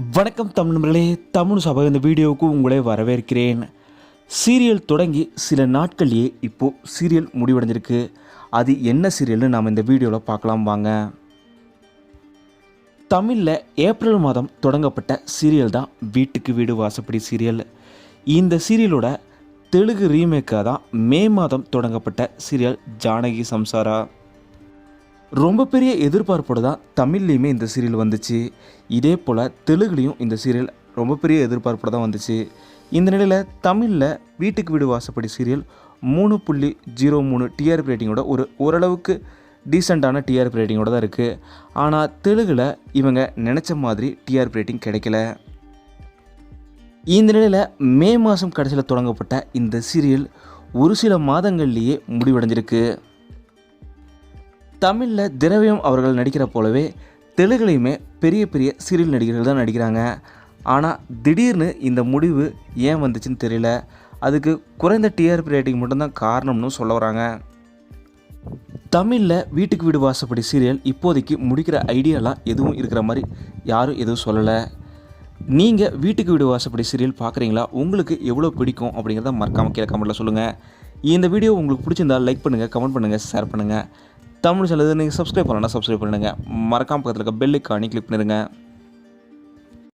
வணக்கம் தமிழ் நண்பர்களே தமிழ் சபை இந்த வீடியோவுக்கு உங்களை வரவேற்கிறேன். சீரியல் தொடங்கி சில நாட்கள்லேயே இப்போது சீரியல் முடிவடைஞ்சிருக்கு. அது என்ன சீரியல்னு நாம் இந்த வீடியோவில் பார்க்கலாம் வாங்க. தமிழில் ஏப்ரல் மாதம் தொடங்கப்பட்ட சீரியல் தான் வீட்டுக்கு வீடு வாசப்படி சீரியல். இந்த சீரியலோட தெலுங்கு ரீமேக்காக தான் மே மாதம் தொடங்கப்பட்ட சீரியல் ஜானகி சம்சாரா. ரொம்ப பெரிய எதிர்பார்ப்போடு தான் தமிழ்லேயுமே இந்த சீரியல் வந்துச்சு. இதே போல் தெலுங்குலேயும் இந்த சீரியல் ரொம்ப பெரிய எதிர்பார்ப்போடு தான் வந்துச்சு. இந்த நிலையில் தமிழில் வீட்டுக்கு வீடு வாசப்படி சீரியல் மூணு புள்ளி ஜீரோ மூணு டிஆர்பி ரேட்டிங்கோட ஒரு ஓரளவுக்கு டீசெண்டான டிஆர்பி ரேட்டிங்கோட தான் இருக்குது ஆனால் தெலுங்கில் இவங்க நினச்ச மாதிரி டிஆர்பி ரேட்டிங் கிடைக்கல. இந்த நிலையில் மே மாதம் கடைசியில் தொடங்கப்பட்ட இந்த சீரியல் ஒரு சில மாதங்கள்லேயே முடிவடைஞ்சிருக்கு. தமிழில் திரவியம் அவர்கள் நடிக்கிற போலவே தெலுங்குலையுமே பெரிய பெரிய சீரியல் நடிகர்கள் தான் நடிக்கிறாங்க. ஆனால் திடீர்னு இந்த முடிவு ஏன் வந்துச்சுன்னு தெரியல. அதுக்கு குறைந்த டிஆர்பி ரேட்டிங் மட்டும்தான் காரணம்னு சொல்ல வராங்க. தமிழில் வீட்டுக்கு வீடு வாசப்படி சீரியல் இப்போதைக்கு முடிக்கிற ஐடியாலாம் எதுவும் இருக்கிற மாதிரி யாரும் எதுவும் சொல்லலை. நீங்கள் வீட்டுக்கு வீடு வாசப்படி சீரியல் பார்க்குறீங்களா உங்களுக்கு எவ்வளோ பிடிக்கும் அப்படிங்கிறத மறக்காமல் கீழே கமெண்ட்டில் சொல்லுங்கள் இந்த வீடியோ உங்களுக்கு பிடிச்சிருந்தா லைக் பண்ணுங்கள் கமெண்ட் பண்ணுங்கள் ஷேர் பண்ணுங்கள் தமிழ் சேனல் நீங்கள் சப்ஸ்கிரைப் பண்ணலன்னா சப்ஸ்கிரைப் பண்ணுங்கள் மறக்காம பக்கத்தில் இருக்க பெல் ஐக்கானி கிளிக் பண்ணிடுங்க.